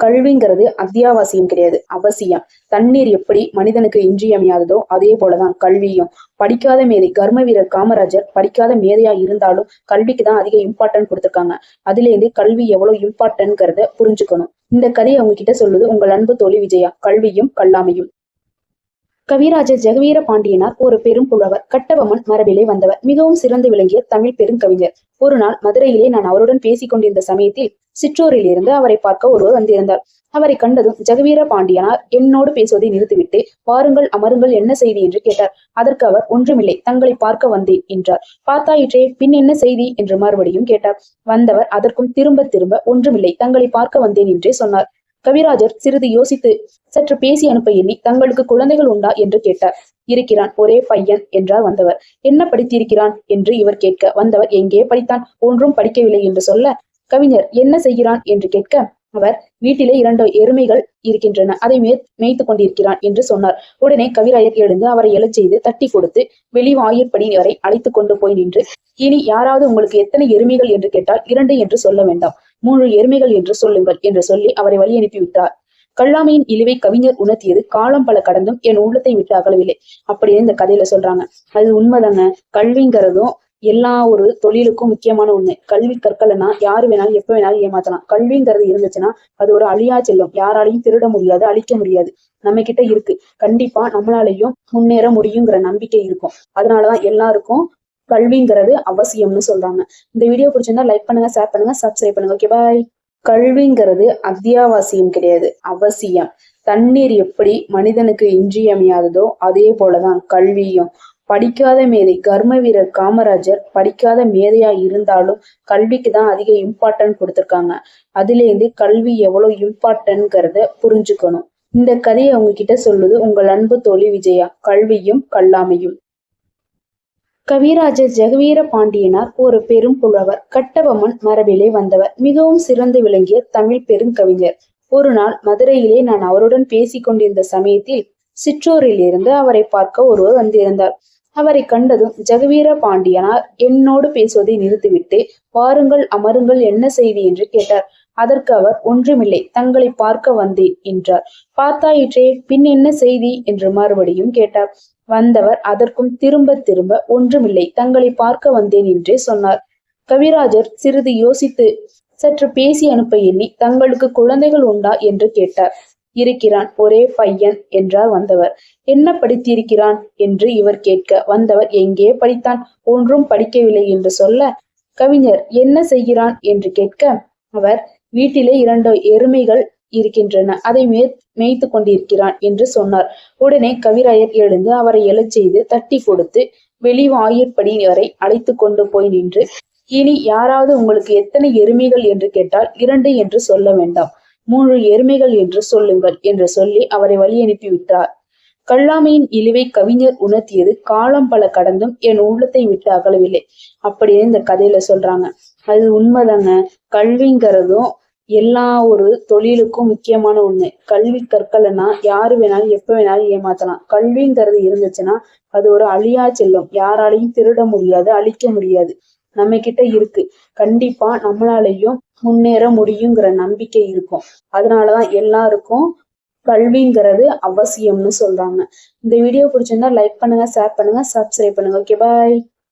கல்விங்கிறது அத்தியாவசியம் கிடையாது அவசியம். தண்ணீர் எப்படி மனிதனுக்கு இன்றியமையாததோ அதே போலதான் கல்வியும். படிக்காத மேதை கர்ம வீரர் காமராஜர் படிக்காத மேதையா இருந்தாலும் கல்விக்கு தான் அதிக இம்பார்ட்டன்ட் கொடுத்துருக்காங்க. அதுல இருந்து கல்வி எவ்வளவு இம்பார்ட்டன்ட்ங்கிறத புரிஞ்சுக்கணும். இந்த கதையை அவங்க கிட்ட சொல்லுது உங்கள் அன்பு தோழி விஜயா. கல்வியும் கல்லாமையும். கவிராஜர் ஜெகவீர பாண்டியனார் ஒரு பெரும் புலவர் கட்டபொம்மன் மரபிலே வந்தவர் மிகவும் சிறந்து விளங்கிய தமிழ் பெருங்கவிஞர் ஒரு நாள் மதுரையிலே நான் அவருடன் பேசிக் கொண்டிருந்த சமயத்தில் சிற்றோரில் இருந்து அவரை பார்க்க ஒருவர் வந்திருந்தார். அவரை கண்டதும் ஜெகவீர பாண்டியனார் என்னோடு பேசுவதை நிறுத்திவிட்டு வாருங்கள் அமருங்கள் என்ன செய்தி? என்று கேட்டார். அதற்கு அவர் ஒன்றுமில்லை தங்களை பார்க்க வந்தேன் என்றார். பார்த்தாயிற்றே பின் என்ன செய்தி? என்று மறுபடியும் கேட்டார். வந்தவர் அதற்கும் திரும்ப திரும்ப ஒன்றுமில்லை தங்களை பார்க்க வந்தேன் என்றே சொன்னார். கவிராஜர் சிறிது யோசித்து சற்று பேசி அனுப்ப எண்ணி தங்களுக்கு குழந்தைகள் உண்டா என்று கேட்டார். இருக்கிறான் ஒரே பையன் என்றார் வந்தவர். என்ன படித்திருக்கிறான் என்று இவர் கேட்க வந்தவர் எங்கே படித்தான்? ஒன்றும் படிக்கவில்லை என்று சொல்ல கவிஞர் என்ன செய்கிறான் என்று கேட்க அவர் வீட்டிலே இரண்டு எருமைகள் இருக்கின்றன அதை மே மேய்த்து கொண்டிருக்கிறான் என்று சொன்னார். உடனே கவிராயர் எழுந்து அவரை எழச் செய்து தட்டி கொடுத்து வெளிவாயிற்படி வரை அழைத்து கொண்டு போய் நின்று இனி யாராவது உங்களுக்கு எத்தனை எருமைகள் என்று கேட்டால் இரண்டு என்று சொல்ல வேண்டாம். மூன்று எருமைகள் என்று சொல்லுங்கள் என்று சொல்லி அவரை வழி அனுப்பிவிட்டார் கல்லாமையின் இழிவை கவிஞர் உணர்த்தியது காலம் பல கடந்தும் என் உள்ளத்தை விட்டு அகலவில்லை. அப்படின்னு இந்த கதையில சொல்றாங்க. அது உண்மைதாங்க கல்விங்கிறதும் எல்லா ஒரு தொழிலுக்கும் முக்கியமான ஒண்ணு. கல்வி கற்கலைன்னா யாரு வேணாலும் எப்ப வேணாலும் ஏமாத்தலாம். கல்விங்கிறது இருந்துச்சுன்னா அது ஒரு அழியா செல்லும். யாராலையும் திருட முடியாது அழிக்க முடியாது. நம்ம கிட்ட இருக்கு. கண்டிப்பா நம்மளாலையும் முன்னேற முடியுங்கிற நம்பிக்கை இருக்கும். அதனாலதான் எல்லாருக்கும் கல்விங்கிறது அவசியம்னு சொல்றாங்க. இந்த வீடியோ பிடிச்சிருந்தா லைக் பண்ணுங்க ஷேர் பண்ணுங்க சப்ஸ்கிரைப் பண்ணுங்க. ஓகே பாய் கல்விங்கிறது அத்தியாவசியம் கிடையாது அவசியம். தண்ணீர் எப்படி மனிதனுக்கு இன்றியமையாததோ அதே போலதான் கல்வியும். படிக்காத மேதை கர்ம வீரர் காமராஜர் படிக்காத மேதையா இருந்தாலும் கல்விக்கு தான் அதிக இம்பார்ட்டன்ட் கொடுத்துருக்காங்க. அதுலேருந்து கல்வி எவ்வளவு இம்பார்ட்டன்ட்ங்கிறத புரிஞ்சுக்கணும். இந்த கதையை அவங்க கிட்ட சொல்லுது உங்கள் அன்பு தோழி விஜயா. கல்வியும் கல்லாமையும். கவிராஜர் ஜெகவீர பாண்டியனார் ஒரு பெரும் புலவர் கட்டபொம்மன் மரபிலே வந்தவர் மிகவும் சிறந்து விளங்கிய தமிழ் பெருங்கவிஞர். ஒரு நாள் மதுரையிலே நான் அவருடன் பேசிக் கொண்டிருந்த சமயத்தில் சிற்றூரில் இருந்து அவரை பார்க்க ஒருவர் வந்திருந்தார். அவரை கண்டதும் ஜெகவீர பாண்டியனார் என்னோடு பேசுவதை நிறுத்திவிட்டு வாருங்கள் அமருங்கள் என்ன செய்தி? என்று கேட்டார். அதற்கு அவர் ஒன்றுமில்லை தங்களை பார்க்க வந்தேன் என்றார். பார்த்தாயிற்றே பின் என்ன செய்தி? என்று மறுபடியும் கேட்டார். வந்தவர் அதற்கும் திரும்ப திரும்ப ஒன்றுமில்லை. தங்களை பார்க்க வந்தேன் என்றே சொன்னார். கவிராஜர் சிறிது யோசித்து சற்று பேசி அனுப்ப எண்ணி தங்களுக்கு குழந்தைகள் உண்டா என்று கேட்டார். இருக்கிறான் ஒரே பையன் என்றார் வந்தவர். என்ன படித்திருக்கிறான் என்று இவர் கேட்க வந்தவர் எங்கே படித்தான்? ஒன்றும் படிக்கவில்லை என்று சொல்ல கவிஞர் என்ன செய்கிறான் என்று கேட்க அவர் வீட்டிலே இரண்டு எருமைகள் இருக்கின்றன. அதை மே மேய்த்து கொண்டிருக்கிறான் என்று சொன்னார். உடனே கவிராயர் எழுந்து அவரை எழச் செய்து தட்டி கொடுத்து வெளிவாயிற்படி வரை அழைத்து கொண்டு போய் நின்று இனி யாராவது உங்களுக்கு எத்தனை எருமைகள் என்று கேட்டால் இரண்டு என்று சொல்ல வேண்டாம். மூன்று எருமைகள் என்று சொல்லுங்கள் என்று சொல்லி அவரை வழி அனுப்பிவிட்டார் கல்லாமையின் இழிவை கவிஞர் உணர்த்தியது காலம் பல கடந்தும் என் உள்ளத்தை விட்டு அகலவில்லை. அப்படின்னு இந்த கதையில சொல்றாங்க. அது உண்மைதாங்க கல்விங்கிறதும் எல்லா ஒரு தொழிலுக்கும் முக்கியமான ஒண்ணு. கல்வி கற்கலைன்னா யாரு வேணாலும் எப்ப வேணாலும் ஏமாத்தலாம். கல்விங்கிறது இருந்துச்சுன்னா அது ஒரு அழியா செல்லும். யாராலையும் திருட முடியாது அழிக்க முடியாது. நம்ம கிட்ட இருக்கு. கண்டிப்பா நம்மளாலையும் முன்னேற முடியுங்கிற நம்பிக்கை இருக்கும். அதனாலதான் எல்லாருக்கும் கல்விங்கிறது அவசியம்னு சொல்றாங்க. இந்த வீடியோ பிடிச்சிருந்தா லைக் பண்ணுங்க ஷேர் பண்ணுங்க சப்ஸ்கிரைப் பண்ணுங்க. Okay bye